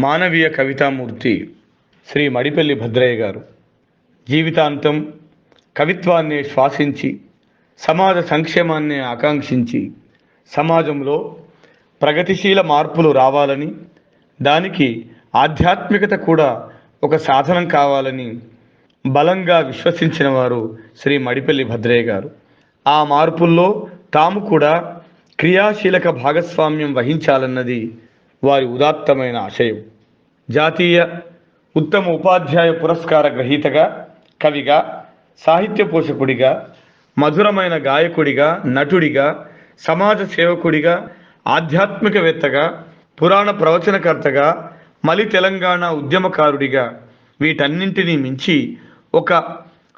మానవీయ కవితామూర్తి శ్రీ మడిపల్లి భద్రయ్య గారు జీవితాంతం కవిత్వాన్ని శ్వాసించి సమాజ సంక్షేమాన్ని ఆకాంక్షించి సమాజంలో ప్రగతిశీల మార్పులు రావాలని దానికి ఆధ్యాత్మికత కూడా ఒక సాధనం కావాలని బలంగా విశ్వసించిన వారు శ్రీ మడిపల్లి భద్రయ్య గారు. ఆ మార్పుల్లో తాము కూడా క్రియాశీలక భాగస్వామ్యం వహించాలన్నది వారి ఉదాత్తమైన ఆశయం. జాతీయ ఉత్తమ ఉపాధ్యాయ పురస్కార గ్రహీతగా కవిగా సాహిత్య పోషకుడిగా మధురమైన గాయకుడిగా నటుడిగా సమాజ సేవకుడిగా ఆధ్యాత్మికవేత్తగా పురాణ ప్రవచనకర్తగా మలి తెలంగాణ ఉద్యమకారుడిగా వీటన్నింటినీ మించి ఒక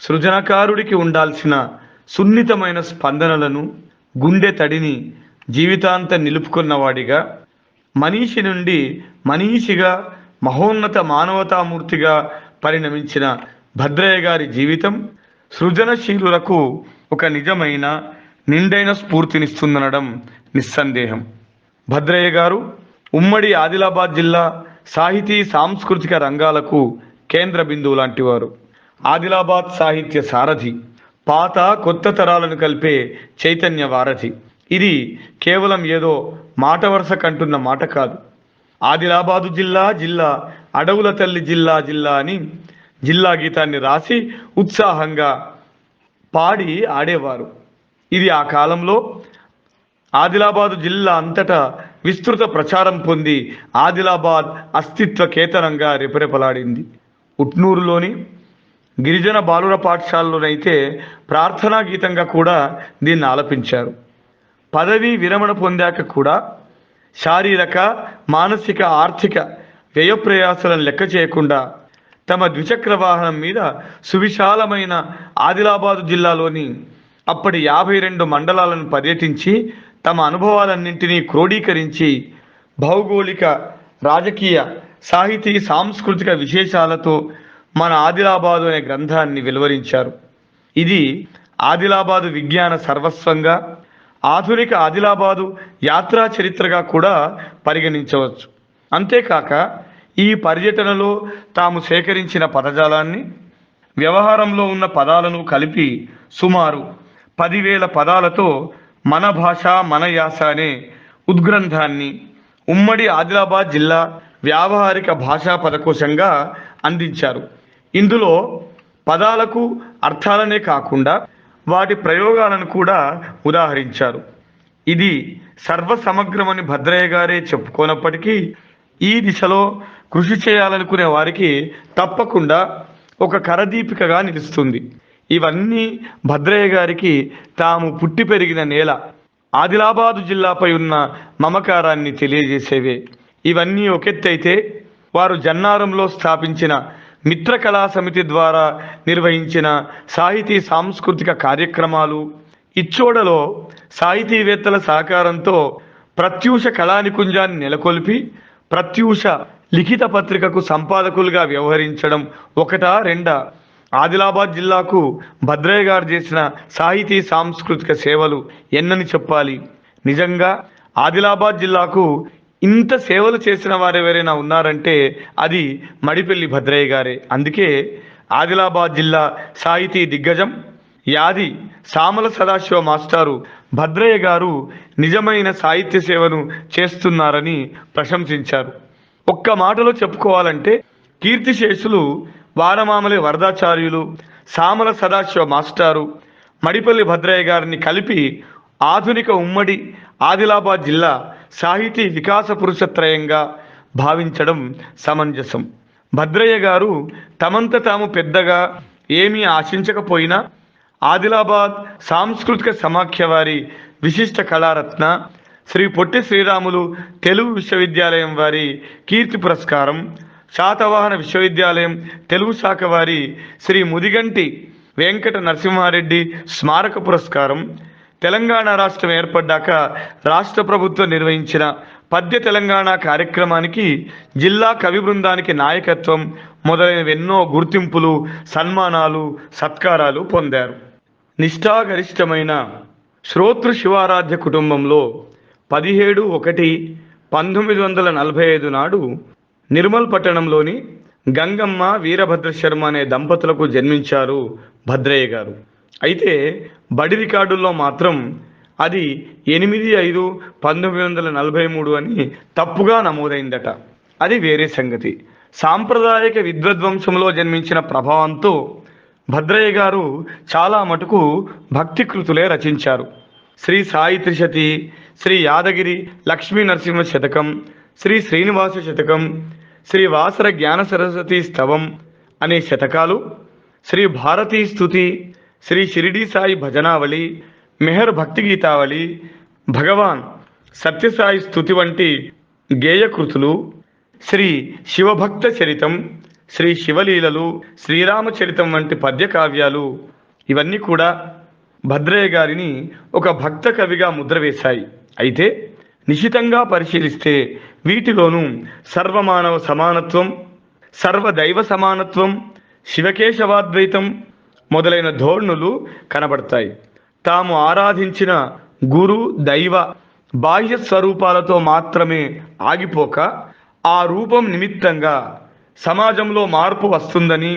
సృజనకారుడికి ఉండాల్సిన సున్నితమైన స్పందనలను గుండె తడిని జీవితాంతం నిలుపుకున్నవాడిగా మనీషి నుండి మనీషిగా మహోన్నత మానవతామూర్తిగా పరిణమించిన భద్రయ్య గారి జీవితం సృజనశీలులకు ఒక నిజమైన నిండైన స్ఫూర్తినిస్తుందనడం నిస్సందేహం. భద్రయ్య గారు ఉమ్మడి ఆదిలాబాద్ జిల్లా సాహితీ సాంస్కృతిక రంగాలకు కేంద్ర బిందువు లాంటివారు. ఆదిలాబాద్ సాహిత్య సారథి పాత కొత్త తరాలను కలిపే చైతన్య వారధి. ఇది కేవలం ఏదో మాట వరుస కంటున్న మాట కాదు. ఆదిలాబాదు జిల్లా జిల్లా అడవుల తల్లి జిల్లా జిల్లా అని జిల్లా గీతాన్ని రాసి ఉత్సాహంగా పాడి ఆడేవారు. ఇది ఆ కాలంలో ఆదిలాబాదు జిల్లా అంతటా విస్తృత ప్రచారం పొంది ఆదిలాబాద్ అస్తిత్వ కేతనంగా రెపరెపలాడింది. ఉట్నూరులోని గిరిజన బాలుర పాఠశాలలోనైతే ప్రార్థనా గీతంగా కూడా దీన్ని ఆలపించారు. పదవి విరమణ పొందాక కూడా శారీరక మానసిక ఆర్థిక వ్యయప్రయాసాలను లెక్క చేయకుండా తమ ద్విచక్ర వాహనం మీద సువిశాలమైన ఆదిలాబాదు జిల్లాలోని అప్పటి యాభై రెండు మండలాలను పర్యటించి తమ అనుభవాలన్నింటినీ క్రోడీకరించి భౌగోళిక రాజకీయ సాహితీ సాంస్కృతిక విశేషాలతో మన ఆదిలాబాదు అనే గ్రంథాన్ని వెలువరించారు. ఇది ఆదిలాబాదు విజ్ఞాన సర్వస్వంగా ఆధునిక ఆదిలాబాదు యాత్రా చరిత్రగా కూడా పరిగణించవచ్చు. అంతేకాక ఈ పర్యటనలో తాము సేకరించిన పదజాలాన్ని వ్యవహారంలో ఉన్న పదాలను కలిపి సుమారు పదివేల పదాలతో మన భాష మన యాస అనే ఉద్గ్రంథాన్ని ఉమ్మడి ఆదిలాబాద్ జిల్లా వ్యావహారిక భాషా పదకోశంగా అందించారు. ఇందులో పదాలకు అర్థాలనే కాకుండా వాటి ప్రయోగాలను కూడా ఉదాహరించారు. ఇది సర్వసమగ్రమని భద్రయ్య గారే చెప్పుకోనప్పటికీ ఈ దిశలో కృషి చేయాలనుకునే వారికి తప్పకుండా ఒక కరదీపికగా నిలుస్తుంది. ఇవన్నీ భద్రయ్య గారికి తాము పుట్టి పెరిగిన నేల ఆదిలాబాదు జిల్లాపై ఉన్న మమకారాన్ని తెలియజేసేవే. ఇవన్నీ ఒకెత్తైతే వారు జన్నారంలో స్థాపించిన మిత్ర కళా సమితి ద్వారా నిర్వహించిన సాహితీ సాంస్కృతిక కార్యక్రమాలు ఇచ్చోడలో సాహితీవేత్తల సహకారంతో ప్రత్యూష కళానికుంజాన్ని నెలకొల్పి ప్రత్యూష లిఖిత పత్రికకు సంపాదకులుగా వ్యవహరించడం ఒకటా రెండా? ఆదిలాబాద్ జిల్లాకు భద్రయ్య గారు చేసిన సాహితీ సాంస్కృతిక సేవలు ఎన్నని చెప్పాలి? నిజంగా ఆదిలాబాద్ జిల్లాకు ఇంత సేవలు చేసిన వారు ఎవరైనా ఉన్నారంటే అది మడిపెల్లి భద్రయ్య గారే. అందుకే ఆదిలాబాద్ జిల్లా సాహితీ దిగ్గజం యాది సామల సదాశివ మాస్టారు భద్రయ్య గారు నిజమైన సాహిత్య సేవను చేస్తున్నారని ప్రశంసించారు. ఒక్క మాటలో చెప్పుకోవాలంటే కీర్తిశేషులు వారమామలి వరదాచార్యులు సామల సదాశివ మాస్టారు మడిపల్లి భద్రయ్య గారిని కలిపి ఆధునిక ఉమ్మడి ఆదిలాబాద్ జిల్లా సాహితీ వికాస పురుషత్రయంగా భావించడం సమంజసం. భద్రయ్య గారు తమంత తాము పెద్దగా ఏమీ ఆశించకపోయినా ఆదిలాబాద్ సాంస్కృతిక సమాఖ్య వారి విశిష్ట కళారత్న శ్రీ పొట్టి శ్రీరాములు తెలుగు విశ్వవిద్యాలయం వారి కీర్తి పురస్కారం శాతవాహన విశ్వవిద్యాలయం తెలుగు శాఖ వారి శ్రీ ముదిగంటి వెంకట నరసింహారెడ్డి స్మారక పురస్కారం తెలంగాణ రాష్ట్రం ఏర్పడ్డాక రాష్ట్ర ప్రభుత్వం నిర్వహించిన పద్య తెలంగాణ కార్యక్రమానికి జిల్లా కవి బృందానికి నాయకత్వం మొదలైనవి ఎన్నో గుర్తింపులు సన్మానాలు సత్కారాలు పొందారు. నిష్ఠాగరిష్టమైన శ్రోతృ శివారాధ్య కుటుంబంలో పదిహేడు ఒకటి పంతొమ్మిది వందల నలభై ఐదు నాడు నిర్మల్ పట్టణంలోని గంగమ్మ వీరభద్ర శర్మ అనే దంపతులకు జన్మించారు భద్రయ్య గారు. అయితే బడి రికార్డుల్లో మాత్రం అది ఎనిమిది ఐదు పంతొమ్మిది వందల నలభై మూడు అని తప్పుగా నమోదైందట. అది వేరే సంగతి. సాంప్రదాయక విద్వద్వంశంలో జన్మించిన ప్రభావంతో భద్రయ్య గారు చాలా మటుకు భక్తి కృతులే రచించారు. శ్రీ సాయి త్రిశతి శ్రీ యాదగిరి లక్ష్మీ నరసింహ శతకం శ్రీ శ్రీనివాస శతకం శ్రీ వాసర జ్ఞాన సరస్వతి స్తవం అనే శతకాలు శ్రీ భారతీ స్తుతి శ్రీ షిరిడి సాయి భజనావళి మెహర్ భక్తి గీతావళి భగవాన్ సత్యసాయి స్తుతి వంటి గేయకృతులు శ్రీ శివభక్త చరితం శ్రీ శివలీలలు శ్రీరామచరితం వంటి పద్య కావ్యాలు ఇవన్నీ కూడా భద్రయ్య గారిని ఒక భక్త కవిగా ముద్ర వేశాయి. అయితే నిశితంగా పరిశీలిస్తే వీటిలోనూ సర్వమానవ సమానత్వం సర్వదైవ సమానత్వం శివకేశవాద్వైతం మొదలైన ధోరణులు కనబడతాయి. తాము ఆరాధించిన గురు దైవ బాహ్య స్వరూపాలతో మాత్రమే ఆగిపోక ఆ రూపం నిమిత్తంగా సమాజంలో మార్పు వస్తుందని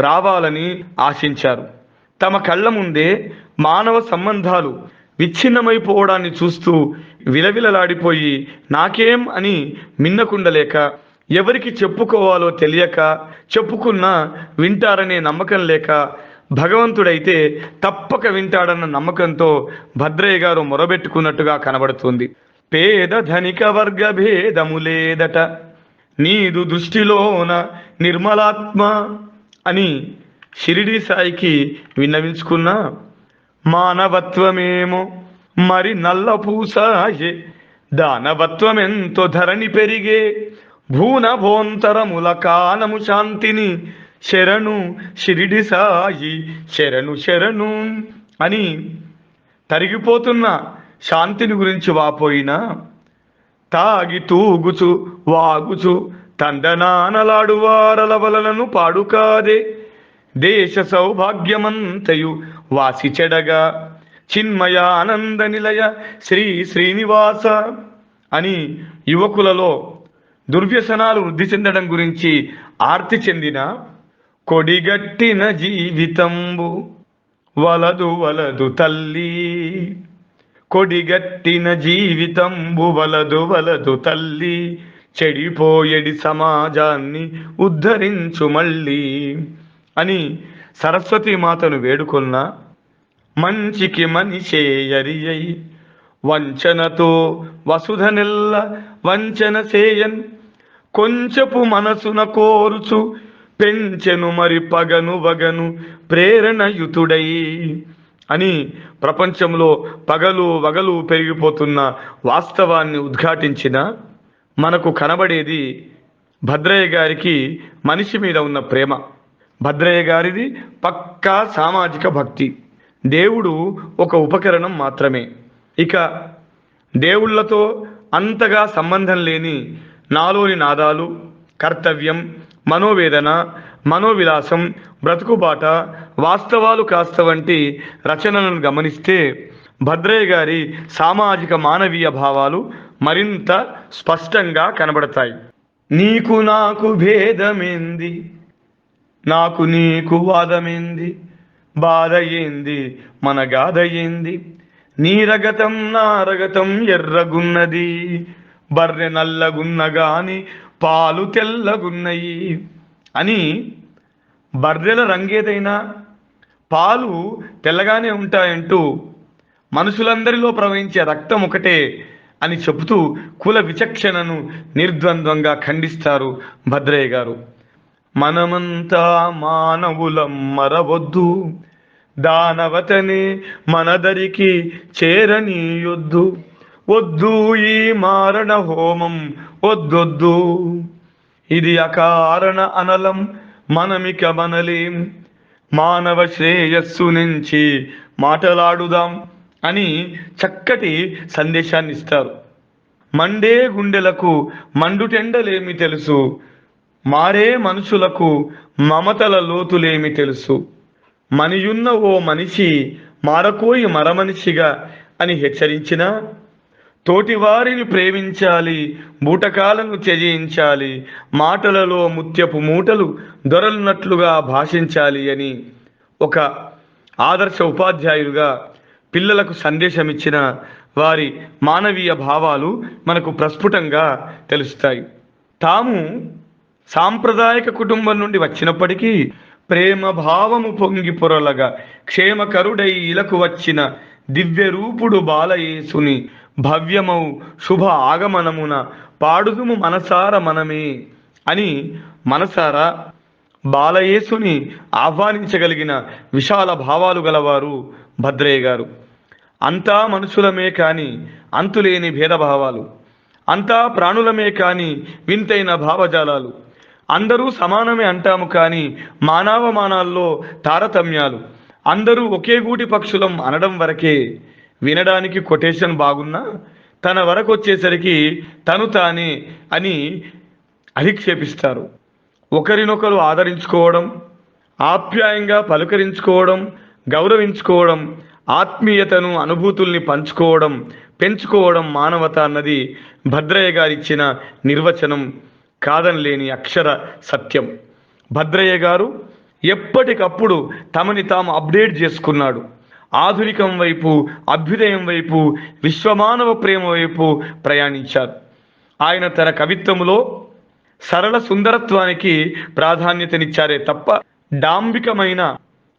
రావాలని ఆశించారు. తమ కళ్ళ ముందే మానవ సంబంధాలు విచ్ఛిన్నమైపోవడాన్ని చూస్తూ విలవిలలాడిపోయి నాకేం అని మిన్నకుండలేక ఎవరికి చెప్పుకోవాలో తెలియక చెప్పుకున్నా వింటారనే నమ్మకం లేక భగవంతుడైతే తప్పక వింటాడన్న నమ్మకంతో భద్రయ్య గారు మొరబెట్టుకున్నట్టుగా కనబడుతుంది. పేద ధనిక వర్గ భేదము లేదట. నీదు దృష్టిలోన నిర్మలాత్మ అని షిరిడి సాయికి విన్నవించుకున్నా మానవత్వమేమో మరి నల్ల పూసాయే దానవత్వమెంతో ధరణి పెరిగే భూనభోంతరముల కాలము శాంతిని శరణు షిరిడి సాయి శరణు శరణు అని తరిగిపోతున్న శాంతిని గురించి వాపోయినా తాగి తూగుచు వాగుచు తండనానలాడు వారల వలలను పాడుకాదే. దేశ సౌభాగ్యమంతయు వాసి చెడగా చిన్మయ ఆనంద నిలయ శ్రీ శ్రీనివాస అని యువకులలో దుర్వ్యసనాలు వృద్ధి చెందడం గురించి ఆర్తి చెందిన కొడిగట్టిన జీవితంబు వలదు వలదు తల్లి కొడిగట్టిన జీవితంబు వలదు వలదు తల్లి చెడిపోయేడి సమాజాన్ని ఉద్ధరించు మళ్ళీ అని సరస్వతి మాతను వేడుకొన్న మంచికి మనిషే ఎరియై వంచనతో వసుధనెల్ల వంచన సేయన్ కొంచెపు మనసున కోరుచు పెంచెను మరి పగను వగను ప్రేరణయుతుడై అని ప్రపంచంలో పగలు వగలు పెరిగిపోతున్న వాస్తవాన్ని ఉద్ఘాటించిన మనకు కనబడేది భద్రయ్య గారికి మనిషి మీద ఉన్న ప్రేమ. భద్రయ్య గారిది పక్కా సామాజిక భక్తి. దేవుడు ఒక ఉపకరణం మాత్రమే. ఇక దేవుళ్ళతో అంతగా సంబంధం లేని నాలోని నాదాలు కర్తవ్యం మనోవేదన మనోవిలాసం బ్రతుకుబాట వాస్తవాలు కాస్త వంటి రచనలను గమనిస్తే భద్రయ్య గారి సామాజిక మానవీయ భావాలు మరింత స్పష్టంగా కనబడతాయి. నీకు నాకు భేదమేంది? నాకు నీకు వాదమేంది? బాధ ఏంది? మన గాథ ఏంది? నీరగతం నారగతం ఎర్రగున్నది. బర్రె నల్లగున్న గాని పాలు తెల్లగున్నయి అని బర్రెల రంగేదైనా పాలు తెల్లగానే ఉంటాయంటూ మనుషులందరిలో ప్రవహించే రక్తం ఒకటే అని చెబుతూ కుల విచక్షణను నిర్ద్వంద్వంగా ఖండిస్తారు భద్రయ్య గారు. మనమంతా మానవులం మరవద్దు దానవతనే మనదరికి చేరనీయొద్దు. వద్దు ఈ మారణ హోమం వద్దొద్దు. ఇది అకారణ అనలం మనమిక మనలేం. మానవ శ్రేయస్సు నుంచి మాటలాడుదాం అని చక్కటి సందేశాన్ని ఇస్తారు మండే గుండెలకు మండుటెండలేమి తెలుసు. మారే మనుషులకు మమతల లోతులేమి తెలుసు. మనియున్న ఓ మనిషి మారకోయి మరమనిషిగా అని హెచ్చరించిన తోటివారిని ప్రేమించాలి బూటకాలను త్యజించాలి మాటలలో ముత్యపు మూటలు దొరలున్నట్లుగా భాషించాలి అని ఒక ఆదర్శ ఉపాధ్యాయులుగా పిల్లలకు సందేశం ఇచ్చిన వారి మానవీయ భావాలు మనకు ప్రస్ఫుటంగా తెలుస్తాయి. తాము సాంప్రదాయక కుటుంబం నుండి వచ్చినప్పటికీ ప్రేమ భావము పొంగి పొరలగా క్షేమకరుడై ఇలకు వచ్చిన దివ్య రూపుడు బాలయేసుని భవ్యమౌ శుభ ఆగమనమున పాడుదుము మనసార మనమే అని మనసారా బాలయేసుని ఆహ్వానించగలిగిన విశాల భావాలు గలవారు భద్రయ్య గారు. అంతా మనుషులమే కాని అంతులేని భేదభావాలు అంతా ప్రాణులమే కాని వింతైన భావజాలాలు అందరూ సమానమే అంటాము కానీ మానవమానాల్లో తారతమ్యాలు అందరూ ఒకే గూటి పక్షులం అనడం వరకే వినడానికి కొటేషన్ బాగున్నా తన వరకు వచ్చేసరికి తను తానే అని అధిక్షేపిస్తారు. ఒకరినొకరు ఆదరించుకోవడం ఆప్యాయంగా పలుకరించుకోవడం గౌరవించుకోవడం ఆత్మీయతను అనుభూతుల్ని పంచుకోవడం పెంచుకోవడం మానవత అన్నది భద్రయ్య గారిచ్చిన నిర్వచనం కాదనలేని అక్షర సత్యం. భద్రయ్య గారు ఎప్పటికప్పుడు తమని తాము అప్డేట్ చేసుకున్నాడు. ఆధునికం వైపు అభ్యుదయం వైపు విశ్వమానవ ప్రేమ వైపు ప్రయాణించారు. ఆయన తన కవిత్వములో సరళ సుందరత్వానికి ప్రాధాన్యతనిచ్చారే తప్ప డాంబికమైన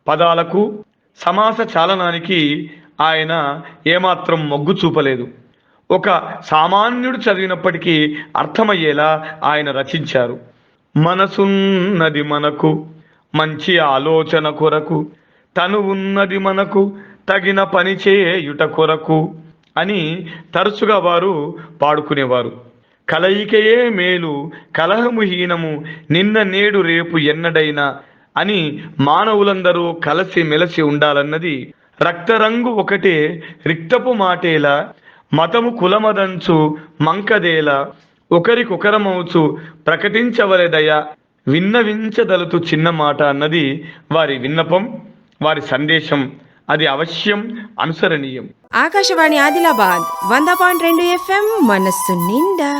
పదాలకు సమాస చాలనానికి ఆయన ఏమాత్రం మొగ్గు చూపలేదు. ఒక సామాన్యుడు చదివినప్పటికీ అర్థమయ్యేలా ఆయన రచించారు. మనసున్నది మనకు మంచి ఆలోచన కొరకు తను ఉన్నది మనకు తగిన పని చేయుట కొరకు అని తరచుగా వారు పాడుకునేవారు. కలయికయే మేలు కలహము హీనము నిన్న నేడు రేపు ఎన్నడైనా అని మానవులందరూ కలసి మెలసి ఉండాలన్నది రక్తరంగు ఒకటే రిక్తపు మాటేలా మతము కులమదంచు మంకదేలా ఒకరికొకరమవుచు ప్రకటించవలెదయ విన్నవించదలుతు చిన్న మాట అన్నది వారి విన్నపం. వారి సందేశం అది అవశ్యం అనుసరణీయం. ఆకాశవాణి ఆదిలాబాద్ వంద పాయింట్ రెండు ఎఫ్ఎం మనస్సు నిండా.